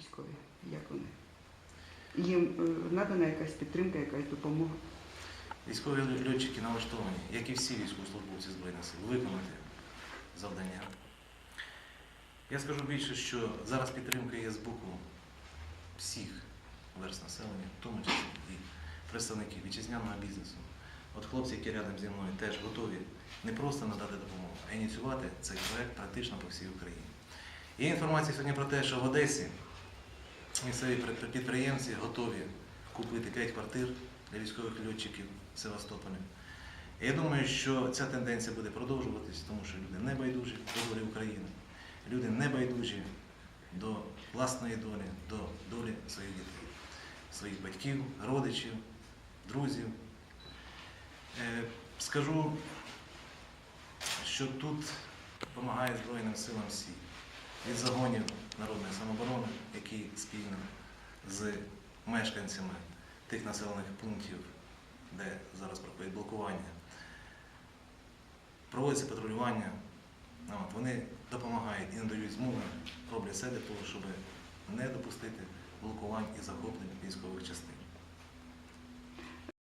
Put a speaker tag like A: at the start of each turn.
A: військові? Як вони? Їм е, надана якась підтримка, якась допомога?
B: Військові льотчики налаштовані, як і всі військовослужбовці Збройних сил, виконати завдання. Я скажу більше, що зараз підтримка є з боку всіх верст населення, в тому числі і представників вітчизняного бізнесу. От хлопці, які рядом зі мною, теж готові не просто надати допомогу, а ініціювати цей проект практично по всій Україні. Є інформація сьогодні про те, що в Одесі місцеві підприємці готові купити 5 квартир для військових льотчиків Севастополя. Я думаю, що ця тенденція буде продовжуватись, тому що люди не байдужі до долі України, люди не байдужі до власної долі, до долі своїх дітей, своїх батьків, родичів, друзів. Е, Скажу, що тут допомагає Збройним силам всі. Від загонів народної самооборони, які спільно з мешканцями тих населених пунктів, де зараз проходить блокування, проводиться патрулювання. От, вони допомагають і надають змоги, роблять все для того, щоб не допустити блокувань і захоплень військових частин.